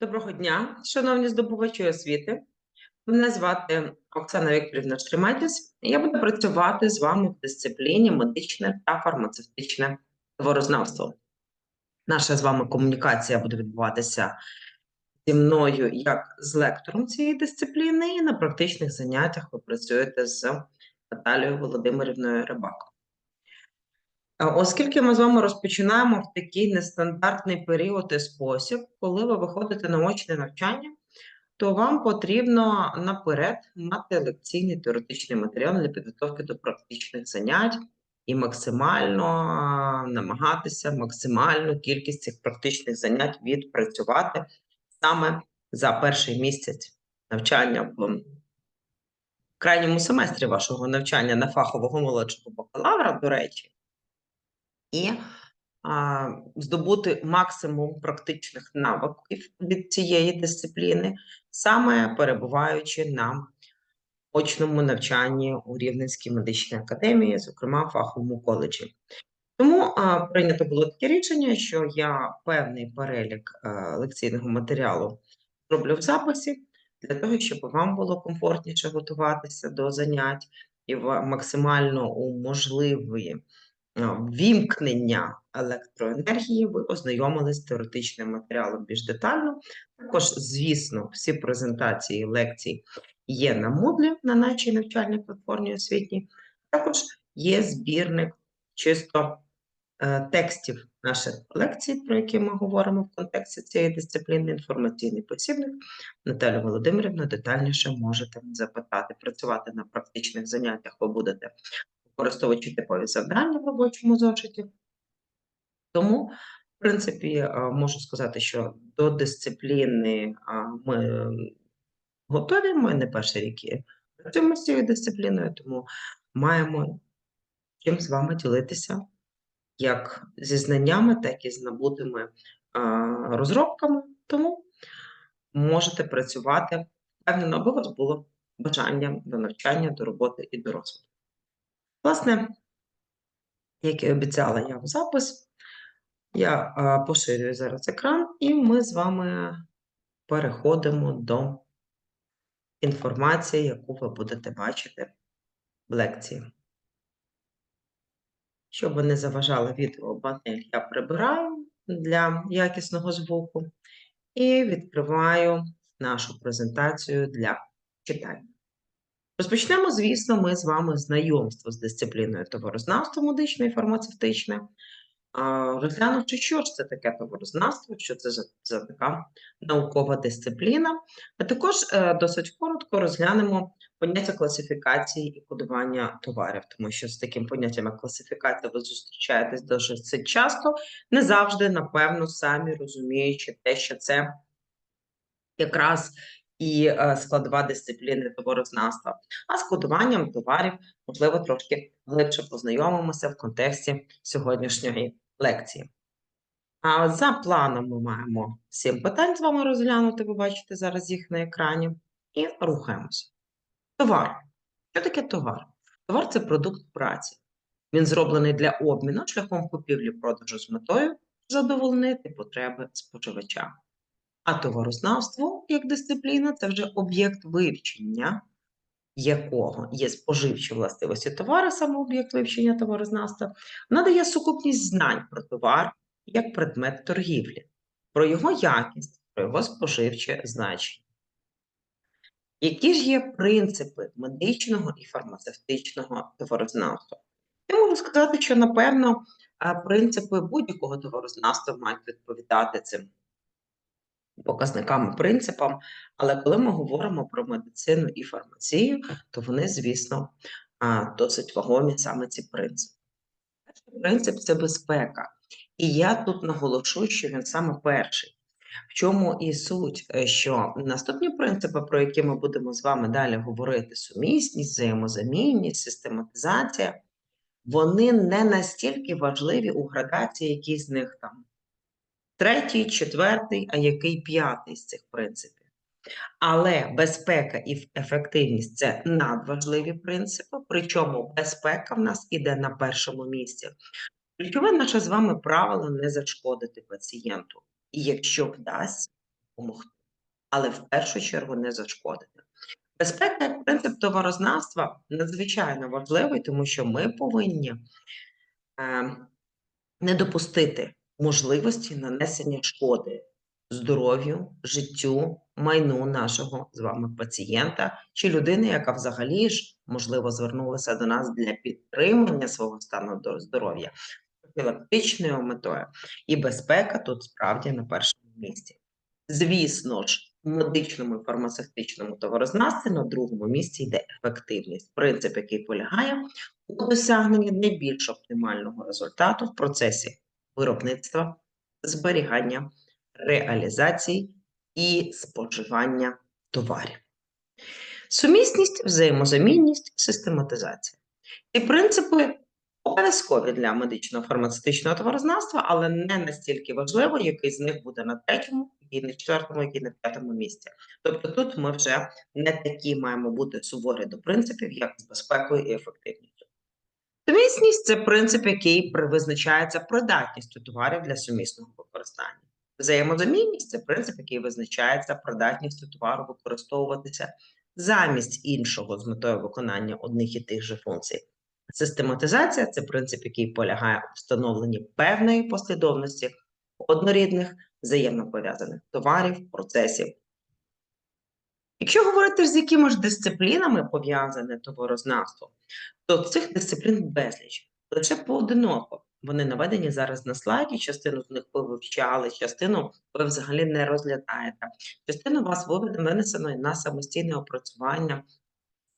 Доброго дня, шановні здобувачі освіти. Мене звати Оксана Вікторівна Штриматіс. і Я буду працювати з вами в дисципліні медичне та фармацевтичне творознавство. Наша з вами комунікація буде відбуватися зі мною як з лектором цієї дисципліни, і на практичних заняттях ви працюєте з Наталією Володимирівною Рибак. Оскільки ми з вами розпочинаємо в такий нестандартний період і спосіб, коли ви виходите на очне навчання, то вам потрібно наперед мати лекційний теоретичний матеріал для підготовки до практичних занять і максимально намагатися максимальну кількість цих практичних занять відпрацювати саме за перший місяць навчання в крайньому семестрі вашого навчання на фахового молодшого бакалавра, до речі і а, здобути максимум практичних навиків від цієї дисципліни, саме перебуваючи на очному навчанні у Рівненській медичній академії, зокрема в фаховому коледжі. Тому а, прийнято було таке рішення, що я певний перелік а, лекційного матеріалу роблю в записі для того, щоб вам було комфортніше готуватися до занять і в максимально у можливої а, ввімкнення електроенергії, ви ознайомились з теоретичним матеріалом більш детально. Також, звісно, всі презентації лекцій є на Moodle, на нашій навчальній платформі освітній. Також є збірник чисто е, текстів наших лекцій, про які ми говоримо в контексті цієї дисципліни, інформаційний посібник. Наталю Володимирівну детальніше можете запитати. Працювати на практичних заняттях ви будете використовуючи типові завдання в робочому зошиті. Тому, в принципі, е, можу сказати, що до дисципліни ми готові. Ми не перший рік і працюємо з цією дисципліною, тому маємо чим з вами ділитися як зі знаннями, так і з набутими розробками. Тому можете працювати впевнено, аби у вас було бажання до навчання, до роботи і до розвитку. Власне, як і обіцяла я в запис, я поширюю зараз екран, і ми з вами переходимо до інформації, яку ви будете бачити в лекції. Щоб не заважала відео панель, я прибираю для якісного звуку і відкриваю нашу презентацію для читання. Розпочнемо, звісно, ми з вами знайомство з дисципліною товарознавство медичне і фармацевтичне, розглянувши, що ж це таке товарознавство, що це за, за така наукова дисципліна. А також е, досить коротко розглянемо поняття класифікації і кодування товарів, тому що з таким поняттям як класифікація ви зустрічаєтесь досить часто, не завжди, напевно, самі розуміючи те, що це якраз і е, складова дисципліни товарознавства. А з кодуванням товарів, можливо, трошки глибше познайомимося в контексті сьогоднішньої лекції. А за планом ми маємо сім питань з вами розглянути, ви бачите зараз їх на екрані, і рухаємося. Товар. Що таке товар? Товар це продукт праці. Він зроблений для обміну шляхом купівлі-продажу з метою задовольнити потреби споживача. А товарознавство як дисципліна це вже об'єкт вивчення, якого є споживчі властивості товару, саме об'єкт вивчення товарознавства, надає сукупність знань про товар як предмет торгівлі, про його якість, про його споживче значення. Які ж є принципи медичного і фармацевтичного товарознавства? Я можу сказати, що, напевно, принципи будь-якого товарознавства мають відповідати цим показникам принципам, але коли ми говоримо про медицину і фармацію, то вони, звісно, досить вагомі саме ці принципи. Перший принцип це безпека. І я тут наголошую, що він саме перший. В чому і суть, е, що наступні принципи, про які ми будемо з вами далі говорити: сумісність, взаємозамінність, систематизація, вони не настільки важливі у градації, які з них там третій, четвертий, а який п'ятий з цих принципів. Але безпека і ефективність це надважливі принципи, причому безпека в нас іде на першому місці. Ключове наше з вами правило не зашкодити пацієнту. І якщо вдасться, допомогти, але в першу чергу не зашкодити. Безпека як принцип товарознавства надзвичайно важливий, тому що ми повинні е, не допустити можливості нанесення шкоди здоров'ю, життю, майну нашого з вами пацієнта чи людини, яка взагалі ж, можливо, звернулася до нас для підтримання свого стану до- здоров'я профілактичною метою. І безпека тут справді на першому місці. Звісно ж, медичному і фармацевтичному товарознавстві на другому місці йде ефективність, принцип, який полягає у досягненні найбільш оптимального результату в процесі виробництва, зберігання, реалізації і споживання товарів. Сумісність, взаємозамінність, систематизація. Ці принципи обов'язкові для медичного фармацевтичного товарознавства, але не настільки важливо, який з них буде на третьому, який на четвертому, який на п'ятому місці. Тобто тут ми вже не такі маємо бути суворі до принципів, як з безпекою і ефективністю. Сумісність це принцип, який визначається придатністю товарів для сумісного використання. Взаємозамінність це принцип, який визначається придатністю товару використовуватися замість іншого з метою виконання одних і тих же функцій. Систематизація це принцип, який полягає у встановленні певної послідовності однорідних, взаємно пов'язаних товарів, процесів. Якщо говорити з якими ж дисциплінами пов'язане товарознавство, то цих дисциплін безліч, лише поодиноко. Вони наведені зараз на слайді, частину з них ви вивчали, частину ви взагалі не розглядаєте. Частину вас винесено на самостійне опрацювання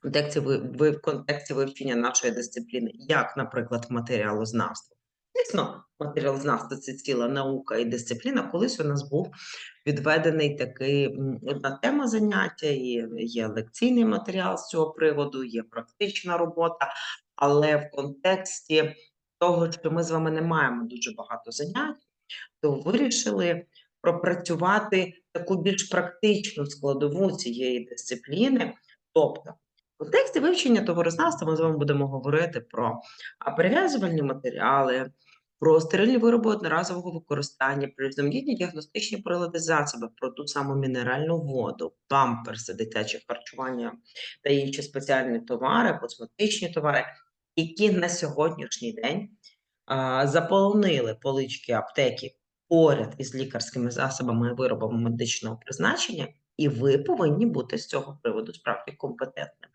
в контексті вивчення нашої дисципліни, як, наприклад, матеріалознавство. Звісно, матеріалознавство це ціла наука і дисципліна. Колись у нас був відведений такий одна тема заняття, і є лекційний матеріал з цього приводу, є практична робота, але в контексті того, що ми з вами не маємо дуже багато занять, то вирішили пропрацювати таку більш практичну складову цієї дисципліни. Тобто, в контексті вивчення товарознавства ми з вами будемо говорити про а, перев'язувальні матеріали, про стерильні вироби одноразового використання, про різноманітні діагностичні прилади засоби, про ту саму мінеральну воду, памперси, дитяче харчування та інші спеціальні товари, косметичні товари, які на сьогоднішній день а, заполонили полички аптеки поряд із лікарськими засобами і виробами медичного призначення, і ви повинні бути з цього приводу справді компетентними.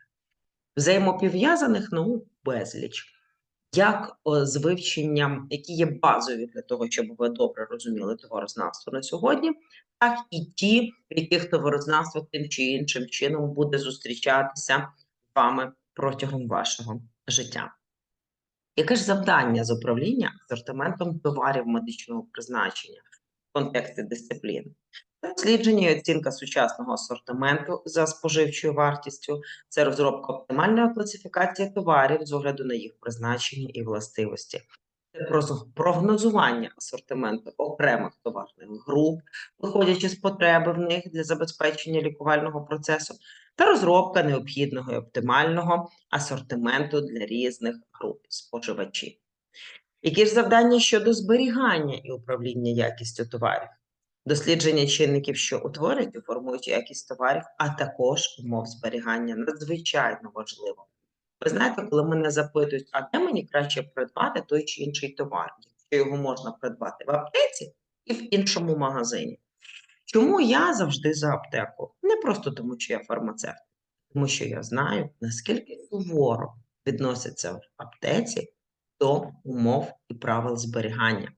Взаємопов'язаних наук безліч. Як з вивченням, які є базові для того, щоб ви добре розуміли товарознавство на сьогодні, так і ті, в яких товарознавство тим чи іншим чином буде зустрічатися з вами протягом вашого життя. Яке ж завдання з управління асортиментом товарів медичного призначення в контексті дисципліни? Дослідження і оцінка сучасного асортименту за споживчою вартістю, це розробка оптимальної класифікації товарів з огляду на їх призначення і властивості, це прогнозування асортименту окремих товарних груп, виходячи з потреби в них для забезпечення лікувального процесу, та розробка необхідного і оптимального асортименту для різних груп споживачів. Які ж завдання щодо зберігання і управління якістю товарів? Дослідження чинників, що утворюють і формують якість товарів, а також умов зберігання надзвичайно важливо. Ви знаєте, коли мене запитують, а де мені краще придбати той чи інший товар, якщо його можна придбати в аптеці і в іншому магазині. Чому я завжди за аптеку? Не просто тому, що я фармацевт, тому що я знаю, наскільки суворо відносяться в аптеці до умов і правил зберігання.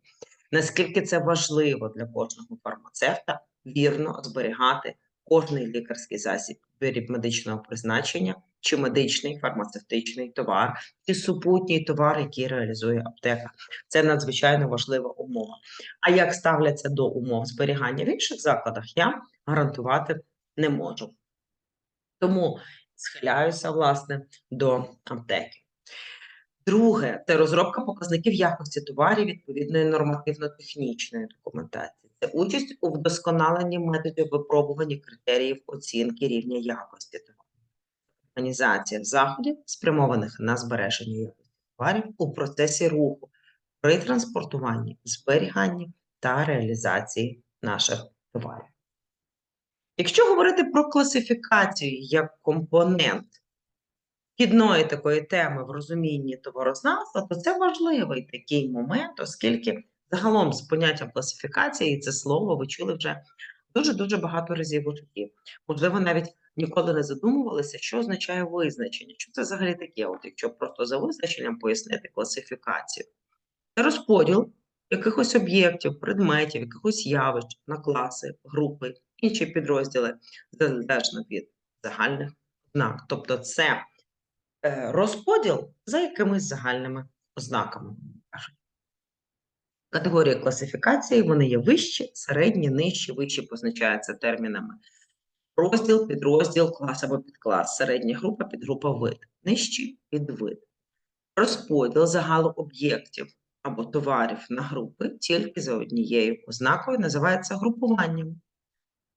Наскільки це важливо для кожного фармацевта вірно зберігати кожний лікарський засіб, виріб медичного призначення, чи медичний фармацевтичний товар, чи супутній товар, який реалізує аптека. Це надзвичайно важлива умова. А як ставляться до умов зберігання в інших закладах, я гарантувати не можу. Тому схиляюся власне до аптеки. Друге це розробка показників якості товарів відповідної нормативно-технічної документації. Це участь у вдосконаленні методів випробування критеріїв оцінки рівня якості товарів. Організація заходів, спрямованих на збереження якості товарів у процесі руху при транспортуванні, зберіганні та реалізації наших товарів. Якщо говорити про класифікацію як компонент вхідної такої теми в розумінні товарознавства, то це важливий такий момент, оскільки загалом з поняттям класифікації це слово ви чули вже дуже-дуже багато разів у житті. Можливо, навіть ніколи не задумувалися, що означає визначення. Що це взагалі таке? От якщо просто за визначенням пояснити класифікацію. Це розподіл якихось об'єктів, предметів, якихось явищ на класи, групи, інші підрозділи, залежно від загальних ознак. Тобто це розподіл за якимись загальними ознаками. Категорії класифікації вони є вищі, середні, нижчі, вищі позначаються термінами розділ, підрозділ, клас або підклас, середня група, підгрупа вид, нижчі підвид. Розподіл загалу об'єктів або товарів на групи тільки за однією ознакою називається групуванням.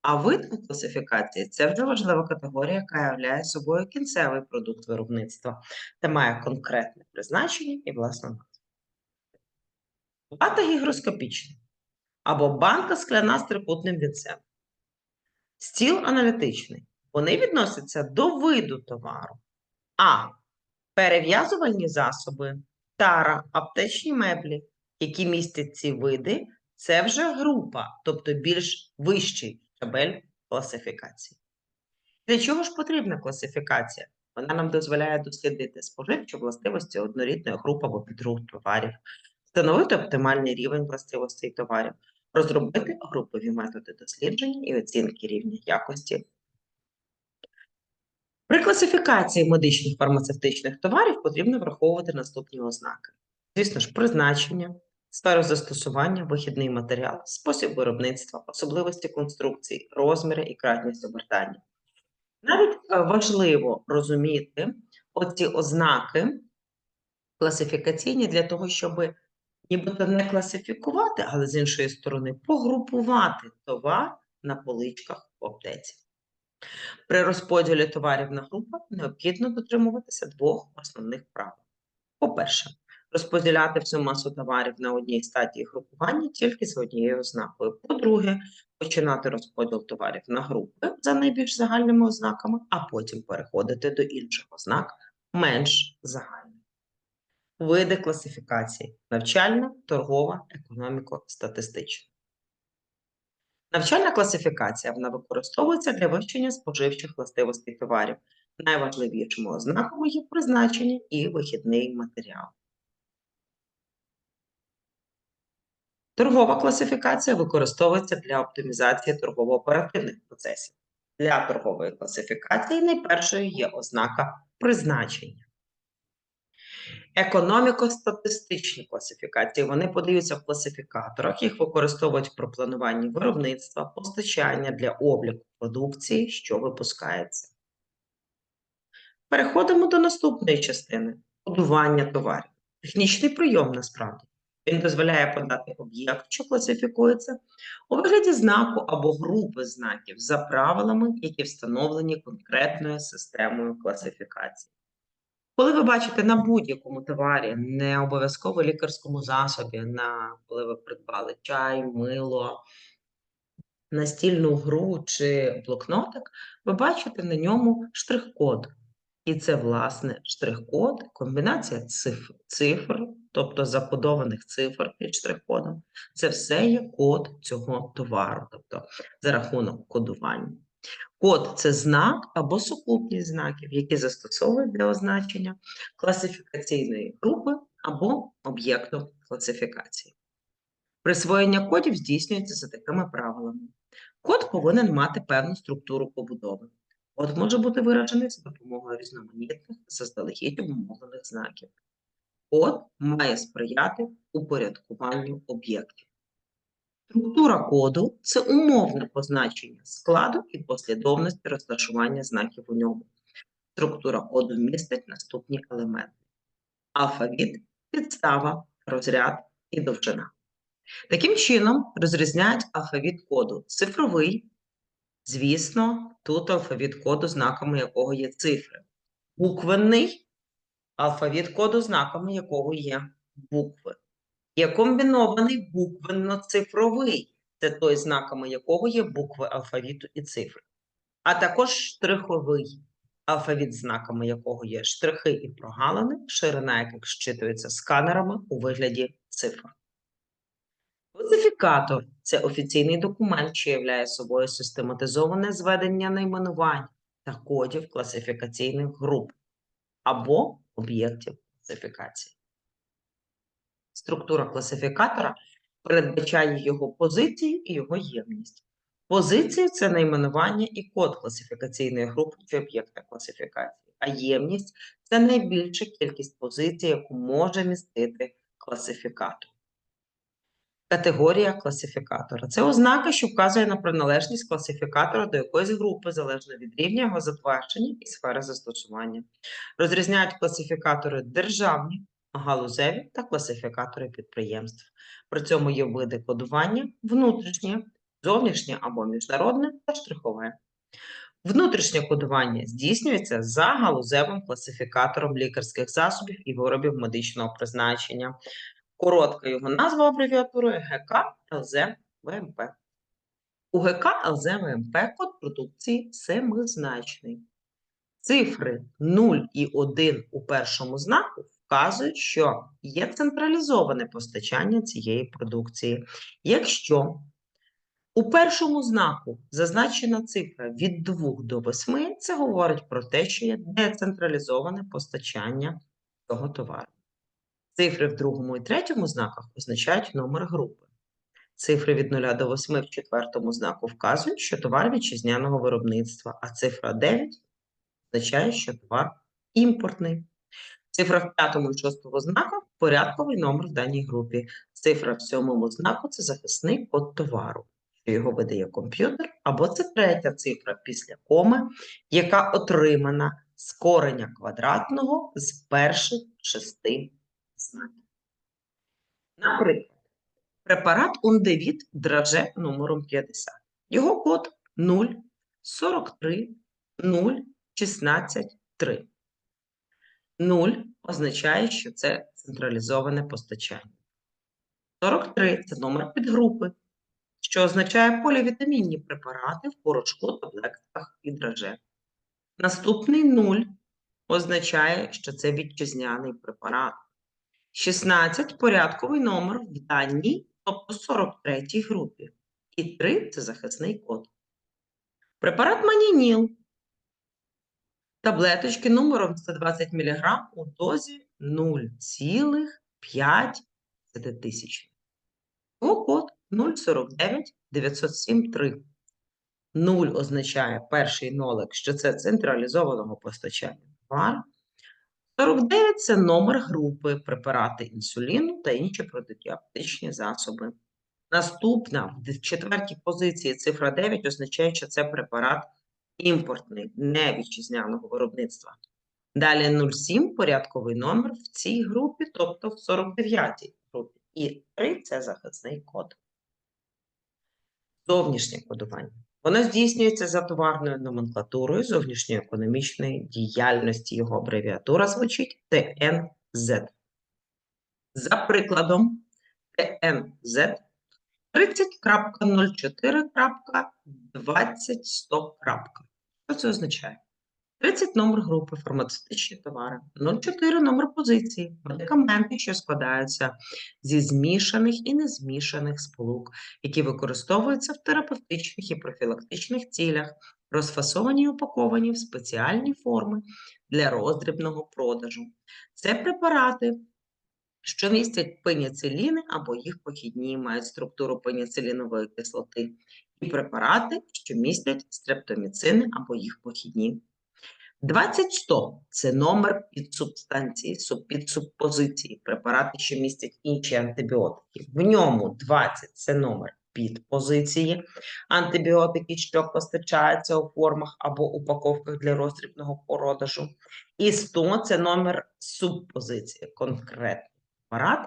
А вид у класифікації це вже важлива категорія, яка являє собою кінцевий продукт виробництва та має конкретне призначення і власну назву. Вата гігроскопічна або банка скляна з трикутним вінцем. Стіл аналітичний. Вони відносяться до виду товару. А. Перев'язувальні засоби, тара, аптечні меблі, які містять ці види, це вже група, тобто більш вищий щабель класифікації. Для чого ж потрібна класифікація? Вона нам дозволяє дослідити споживчі властивості однорідної групи або підгруп товарів, встановити оптимальний рівень властивостей товарів, розробити групові методи дослідження і оцінки рівня якості. При класифікації медичних фармацевтичних товарів потрібно враховувати наступні ознаки. Звісно ж, призначення, сферу застосування, вихідний матеріал, спосіб виробництва, особливості конструкцій, розміри і кратність обертання. Навіть е, важливо розуміти оці ознаки класифікаційні для того, щоб нібито не класифікувати, але з іншої сторони погрупувати товар на поличках в аптеці. При розподілі товарів на групи необхідно дотримуватися двох основних правил. По-перше, розподіляти всю масу товарів на одній стадії групування тільки за однією ознакою. По-друге, починати розподіл товарів на групи за найбільш загальними ознаками, а потім переходити до інших ознак менш загальних. Види класифікації: навчальна, торгова, економіко-статистична. Навчальна класифікація вона використовується для вивчення споживчих властивостей товарів. Найважливішими ознаками є призначення і вихідний матеріал. Торгова класифікація використовується для оптимізації торгово-оперативних процесів. Для торгової класифікації найпершою є ознака призначення. Економіко-статистичні класифікації вони подаються в класифікаторах, їх використовують при плануванні виробництва, постачання для обліку продукції, що випускається. Переходимо до наступної частини кодування товарів. Технічний прийом насправді. Він дозволяє подати об'єкт, що класифікується, у вигляді знаку або групи знаків за правилами, які встановлені конкретною системою класифікації. Коли ви бачите на будь-якому товарі, не обов'язково лікарському засобі, на коли ви придбали чай, мило, настільну гру чи блокнотик, ви бачите на ньому штрих-код. І це, власне, штрих-код, комбінація цифр, цифр, тобто закодованих цифр під штрих-кодом. Це все є код цього товару, тобто за рахунок кодування. Код це знак або сукупність знаків, які застосовують для означення класифікаційної групи або об'єкту класифікації. Присвоєння кодів здійснюється за такими правилами. Код повинен мати певну структуру побудови. Код може бути виражений за допомогою різноманітних заздалегідь обумовлених знаків. Код має сприяти упорядкуванню об'єктів. Структура коду це умовне позначення складу і послідовності розташування знаків у ньому. Структура коду містить наступні елементи: алфавіт, підстава, розряд і довжина. Таким чином, розрізняють алфавіт коду цифровий. Звісно, тут алфавіт коду, знаками якого є цифри. Буквенний алфавіт коду, знаками якого є букви. Є комбінований буквенно-цифровий. Це той, знаками якого є букви алфавіту і цифри. а також штриховий алфавіт, знаками якого є штрихи і прогалини, ширина яких щитується сканерами у вигляді цифр. Класифікатор це офіційний документ, що являє собою систематизоване зведення найменувань та кодів класифікаційних груп або об'єктів класифікації. Структура класифікатора передбачає його позицію і його ємність. Позиції це найменування і код класифікаційної групи чи об'єкта класифікації, а ємність це найбільша кількість позицій, яку може містити класифікатор. Категорія класифікатора це ознака, що вказує на приналежність класифікатора до якоїсь групи, залежно від рівня його затвердження і сфери застосування. Розрізняють класифікатори державні, галузеві та класифікатори підприємств. При цьому є види кодування внутрішнє, зовнішнє або міжнародне та штрихове. Внутрішнє кодування здійснюється за галузевим класифікатором лікарських засобів і виробів медичного призначення. Коротка його назва абревіатурою ГК ЛЗ ВМП. У ГК ЛЗ ВМП код продукції семизначний. Цифри 0 і 1 у першому знаку вказують, що є централізоване постачання цієї продукції. Якщо у першому знаку зазначена цифра від 2 до 8, це говорить про те, що є децентралізоване постачання цього товару. Цифри в другому і третьому знаках означають номер групи. Цифри від 0 до 8 в четвертому знаку вказують, що товар вітчизняного виробництва, а цифра 9 означає, що товар імпортний. Цифра в п'ятому і шостому знаках порядковий номер в даній групі. Цифра в сьомому знаку це захисний код товару, що його видає комп'ютер, або це третя цифра після коми, яка отримана з кореня квадратного з перших шести знаків. Наприклад, препарат Ундевіт драже номером 50. Його код 0, 43, 0, 16, 3. 0 означає, що це централізоване постачання. 43 це номер підгрупи, що означає полівітамінні препарати в порошку, таблетках і драже. Наступний 0 означає, що це вітчизняний препарат. 16 порядковий номер в даній, тобто 43 групі. І 3 це захисний код. Препарат Манініл. Таблеточки номером 120 мг у дозі 0,5 тисяч. Його код 049 907 3. 0 означає перший нолик, що це централізованого постачання товару. 49 це номер групи препарати інсуліну та інші протидіабетичні засоби. Наступна в четвертій позиції цифра 9 означає, що це препарат імпортний, не вітчизняного виробництва. Далі 07 порядковий номер в цій групі, тобто в 49-й групі. І 3 це захисний код. Зовнішнє кодування. Воно здійснюється за товарною номенклатурою зовнішньоекономічної діяльності. Його абревіатура звучить ТНЗ. За прикладом ТНЗ 30.04.20.100. Що це означає? 30 номер групи фармацевтичні товари, 04 номер позиції, медикаменти, що складаються зі змішаних і незмішаних сполук, які використовуються в терапевтичних і профілактичних цілях, розфасовані і упаковані в спеціальні форми для роздрібного продажу. Це препарати, що містять пеніциліни або їх похідні, мають структуру пеніцилінової кислоти, і препарати, що містять стрептоміцини або їх похідні. 20-100 – це номер підсубстанції, підсубпозиції, препарати, що містять інші антибіотики. В ньому 20 – це номер підпозиції, антибіотики, що постачаються у формах або упаковках для роздрібного продажу. І 100 – це номер субпозиції, конкретний препарат,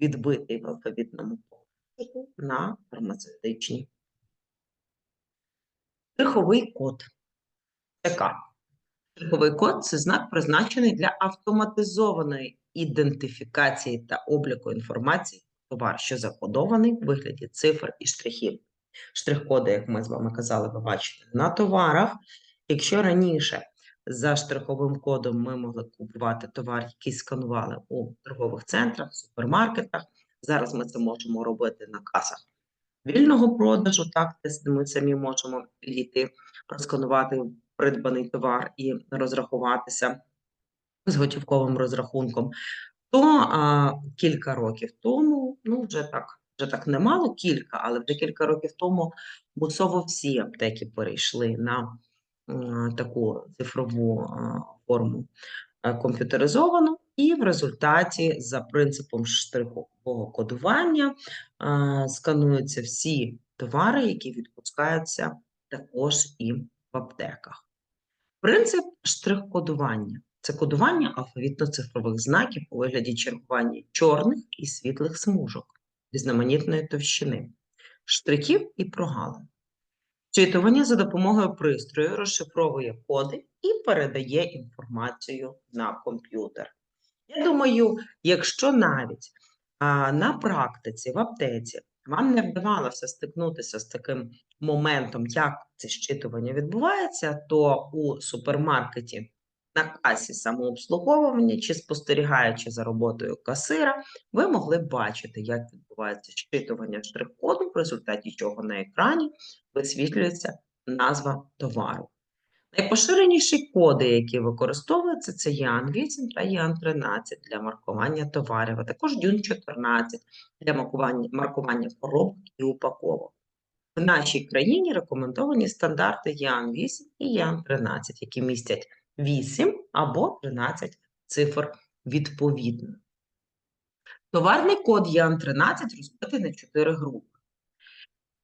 відбитий в алфавітному порядку на фармацевтичні. Штриховий код. ТК. Штриховий код це знак, призначений для автоматизованої ідентифікації та обліку інформації товар, що закодований в вигляді цифр і штрихів. Штрих-коди, як ми з вами казали, ви бачите на товарах. Якщо раніше за штриховим кодом ми могли купувати товар, який сканували у торгових центрах, супермаркетах, зараз ми це можемо робити на касах вільного продажу, так, де ми самі можемо підійти, просканувати придбаний товар і розрахуватися з готівковим розрахунком, то а, кілька років тому, ну вже так, вже так немало кілька, але вже кілька років тому мусово всі аптеки перейшли на а, таку цифрову а, форму а, комп'ютеризовану, і в результаті за принципом штрихового кодування а, скануються всі товари, які відпускаються також і в аптеках. Принцип штрих-кодування це кодування алфавітно-цифрових знаків у вигляді чергування чорних і світлих смужок різноманітної товщини, штрихів і прогалин. Читування за допомогою пристрою розшифровує коди і передає інформацію на комп'ютер. Я думаю, якщо навіть а, на практиці в аптеці вам не вдавалося стикнутися з таким моментом, як це щитування відбувається, то у супермаркеті на касі самообслуговування чи спостерігаючи за роботою касира, ви могли б бачити, як відбувається щитування штрих-коду, в результаті чого на екрані висвітлюється назва товару. Найпоширеніші коди, які використовуються, це ЯН-8 та ЯН-13 для маркування товарів, а також ДЮН-14 для маркування, маркування і упаковок. В нашій країні рекомендовані стандарти ЯН-8 і ЯН-13, які містять 8 або 13 цифр відповідно. Товарний код ЯН-13 розбитий на 4 групи.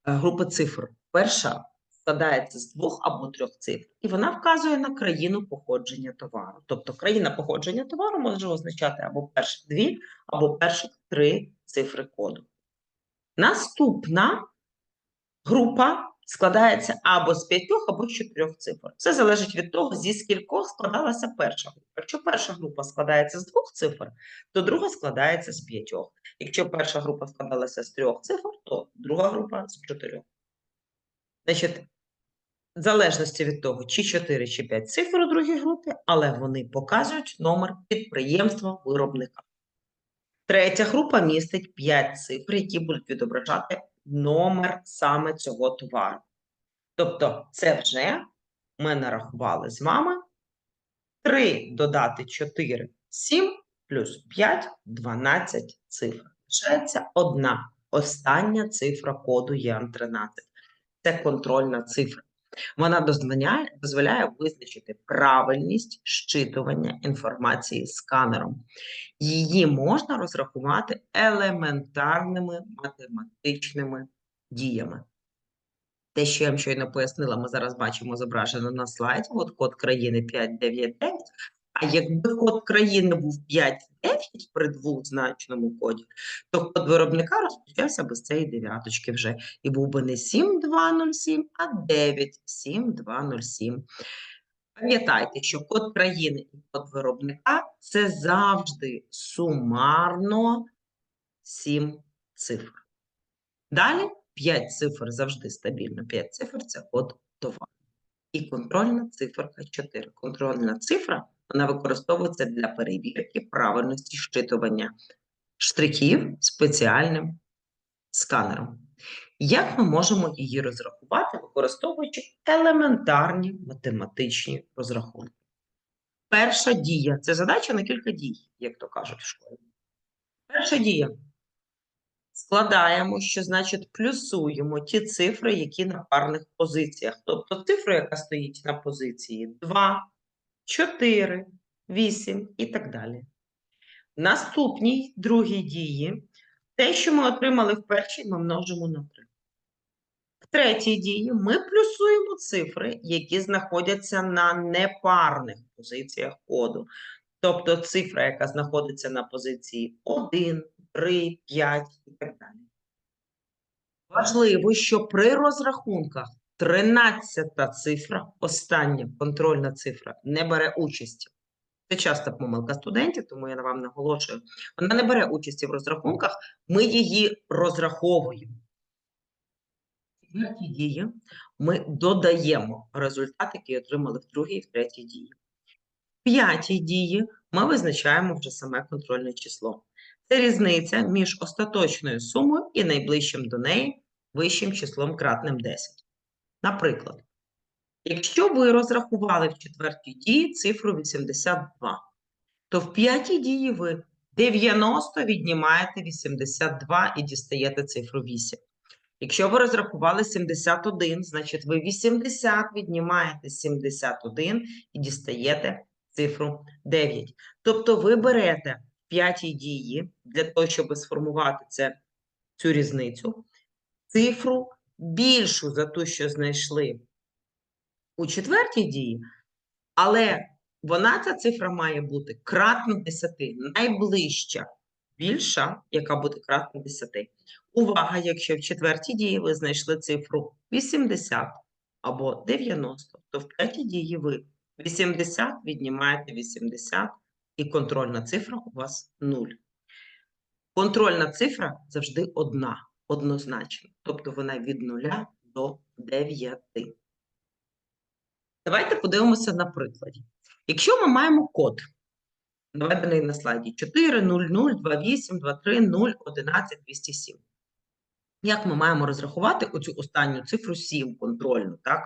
Е, Група цифр. Перша складається з двох або трьох цифр, і вона вказує на країну походження товару. Тобто країна походження товару може означати або перші дві, або перші три цифри коду. Наступна група складається або з п'ятьох, або з чотирьох цифр. Це залежить від того, зі скількох складалася перша група. Якщо перша група складається з двох цифр, то друга складається з п'ятьох. Якщо перша група складалася з трьох цифр, то друга група з чотирьох. Значить, в залежності від того, чи 4, чи 5 цифр у другій групі, але вони показують номер підприємства виробника. Третя група містить 5 цифр, які будуть відображати номер саме цього товару. Тобто, це вже ми нарахували з вами 3 додати 4 7 плюс 5 12 цифр. Лишається одна остання цифра коду ЄАН-13. Це контрольна цифра. Вона дозволяє, дозволяє визначити правильність щитування інформації сканером. Її можна розрахувати елементарними математичними діями. Те, що я вам щойно пояснила, ми зараз бачимо зображено на слайді. От код країни 599. А якби код країни був 5-9 при двозначному коді, то код виробника розпочався без цієї дев'яточки вже. І був би не 7207, а 97207. Пам'ятайте, що код країни і код виробника це завжди сумарно 7 цифр. Далі 5 цифр завжди стабільно. 5 цифр це код товару. І контрольна циферка 4. Контрольна цифра вона використовується для перевірки правильності щитування штрихів спеціальним сканером. Як ми можемо її розрахувати, використовуючи елементарні математичні розрахунки? Перша дія це задача на кілька дій, як то кажуть в школі. Перша дія. Складаємо, що значить плюсуємо ті цифри, які на парних позиціях. Тобто цифру, яка стоїть на позиції 2, 4, 8 і так далі. Наступній другій дії те, що ми отримали в першій, ми множимо на 3. В третій дії ми плюсуємо цифри, які знаходяться на непарних позиціях коду. Тобто цифра, яка знаходиться на позиції 1, 3, 5 і так далі. Важливо, що при розрахунках 13 цифра, остання контрольна цифра, не бере участі. Це часто помилка студентів, тому я вам наголошую. Вона не бере участі в розрахунках, ми її розраховуємо. четвертій дії ми додаємо результат, який отримали в другій і в третій дії. В п'ятій дії ми визначаємо вже саме контрольне число. Це різниця між остаточною сумою і найближчим до неї вищим числом кратним 10. Наприклад, якщо ви розрахували в четвертій дії цифру 82, то в п'ятій дії ви 90 віднімаєте 82 і дістаєте цифру 8. Якщо ви розрахували 71, значить ви 80 віднімаєте 71 і дістаєте цифру 9. Тобто ви берете в п'ятій дії для того, щоб сформувати це, цю різницю, цифру більшу за ту, що знайшли у четвертій дії, але вона, ця цифра має бути кратно 10, найближча більша, яка буде кратно 10. Увага, якщо в четвертій дії ви знайшли цифру 80 або 90, то в п'ятій дії ви 80 віднімаєте 80, і контрольна цифра у вас 0. Контрольна цифра завжди одна, однозначно, тобто вона від 0 до 9. Давайте подивимося на прикладі. Якщо ми маємо код, наведений на слайді 4, 0, 0, 2, 8, 2, 3, 0, 11, 207. Як ми маємо розрахувати оцю останню цифру 7 контрольну, так?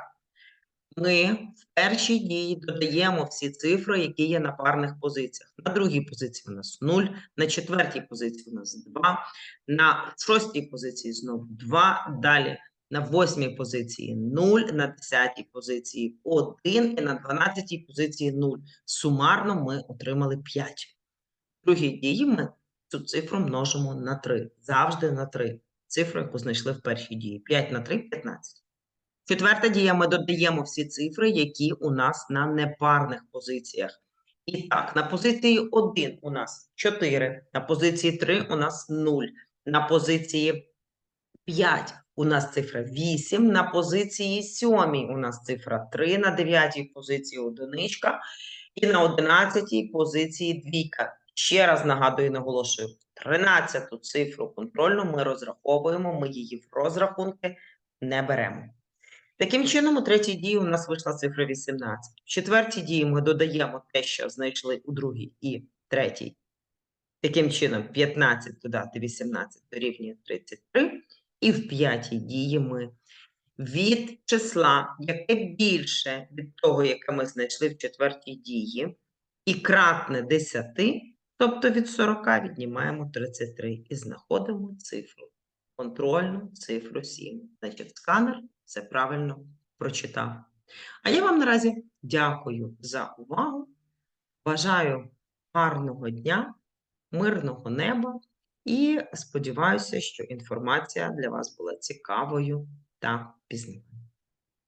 Ми в першій дії додаємо всі цифри, які є на парних позиціях. На другій позиції у нас 0, на четвертій позиції у нас 2, на шостій позиції знову 2, далі на восьмій позиції 0, на десятій позиції 1 і на дванадцятій позиції 0. Сумарно ми отримали 5. В другій дії ми цю цифру множимо на 3. Завжди на 3. Цифру, яку знайшли в першій дії. 5 на 3 – 15. Четверта дія ми додаємо всі цифри, які у нас на непарних позиціях. І так, на позиції 1 у нас 4, на позиції 3 у нас 0, на позиції 5 у нас цифра 8, на позиції 7 у нас цифра 3, на 9 позиції одиничка і на 11 позиції двійка. Ще раз нагадую наголошую, 13-ту цифру контрольну ми розраховуємо, ми її в розрахунки не беремо. Таким чином, у третій дії у нас вийшла цифра 18. В четвертій дії ми додаємо те, що знайшли у другій і третій. Таким чином, 15 додати 18 дорівнює 33. І в п'ятій дії ми від числа, яке більше від того, яке ми знайшли в четвертій дії, і кратне 10, тобто від 40 віднімаємо 33 і знаходимо цифру, контрольну цифру 7. Значить, сканер все правильно прочитав. А я вам наразі дякую за увагу. Бажаю гарного дня, мирного неба і сподіваюся, що інформація для вас була цікавою та пізнавальною.